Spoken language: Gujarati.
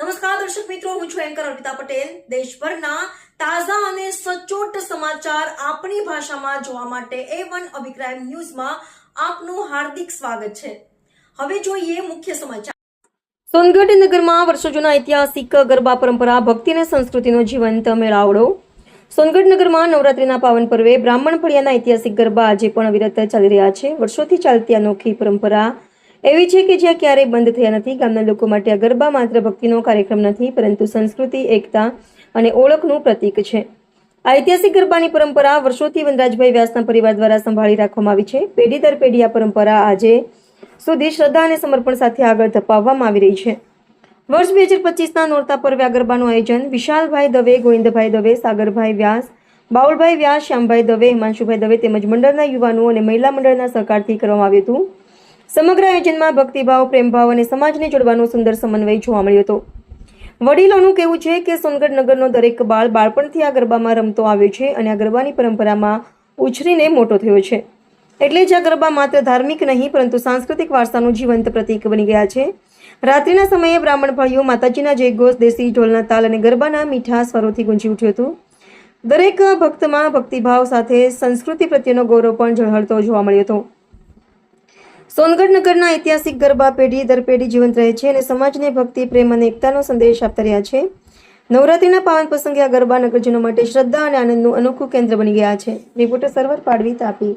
નમસ્કાર, દર્શક મિત્રો, હું છું એન્કર અર્પિતા પટેલ. દેશભરના તાજા અને સચોટ સમાચાર આપણી ભાષામાં જોવા માટે એ વન અભિપ્રાય ન્યૂઝમાં આપનું હાર્દિક સ્વાગત છે. હવે જોઈએ મુખ્ય સમાચાર. સોનગઢ નગરમાં વર્ષો જૂના ઐતિહાસિક ગરબા પરંપરા, ભક્તિ અને સંસ્કૃતિનો જીવંત મેળાવડો. સોનગઢ નગરમાં નવરાત્રીના પાવન પર્વે બ્રાહ્મણ ફળિયાના ઐતિહાસિક ગરબા આજે પણ અવિરત ચાલી રહ્યા છે. વર્ષોથી ચાલતી અનોખી પરંપરા એવી છે કે જ્યાં ક્યારેય બંધ થયા નથી. ગામના લોકો માટે આ ગરબા માત્ર ભક્તિનો કાર્યક્રમ નથી, પરંતુ સંસ્કૃતિ, એકતા અને ઓળખનું પ્રતીક છે. ઐતિહાસિક ગરબાની પરંપરા વર્ષોથી વનરાજભાઈ વ્યાસના પરિવાર દ્વારા સંભાળી રાખવામાં આવી છે. પેઢી દર પેઢી આ પરંપરા આજે સુધી શ્રદ્ધા અને સમર્પણ સાથે આગળ ધપાવવામાં આવી રહી છે. વર્ષ બે હજાર પચીસના નોરતા પર્વે આ ગરબાનું આયોજન વિશાલભાઈ દવે, ગોવિંદભાઈ દવે, સાગરભાઈ વ્યાસ, બાઉલભાઈ વ્યાસ, શ્યામભાઈ દવે, હિમાંશુભાઈ દવે તેમજ મંડળના યુવાનો અને મહિલા મંડળના સહકારથી કરવામાં આવ્યું હતું. સમગ્ર આયોજનમાં ભક્તિભાવ, પ્રેમભાવ અને સમાજને જોડવાનો સુંદર સમન્વય જોવા મળ્યો હતો. વડીલોનું કહેવું છે કે સોનગઢ નગરનો દરેક બાળ બાળપણથી આ ગરબામાં રમતો આવ્યો છે અને આ ગરબાની પરંપરામાં ઉછરીને મોટો થયો છે. એટલે જ આ ગરબા માત્ર ધાર્મિક નહીં, પરંતુ સાંસ્કૃતિક વારસાનું જીવંત પ્રતીક બની ગયા છે. રાત્રિના સમયે બ્રાહ્મણ ભાઈઓ માતાજીના જયઘોષ, દેશી ઢોલના તાલ અને ગરબાના મીઠા સ્વરોથી ગુંજી ઉઠ્યું હતું. દરેક ભક્તમાં ભક્તિભાવ સાથે સંસ્કૃતિ પ્રત્યેનો ગૌરવ પણ ઝળહળતો જોવા મળ્યો હતો. સોનગઢ નગરના ઐતિહાસિક ગરબા પેઢી દર પેઢી જીવંત રહે છે અને સમાજને ભક્તિ, પ્રેમ અને એકતાનો સંદેશ આપતા રહ્યા છે. નવરાત્રીના પાવન પ્રસંગે આ ગરબા નગરજનો માટે શ્રદ્ધા અને આનંદનું અનોખું કેન્દ્ર બની ગયા છે. રિપોર્ટર સર્વર પાડવી તાપી.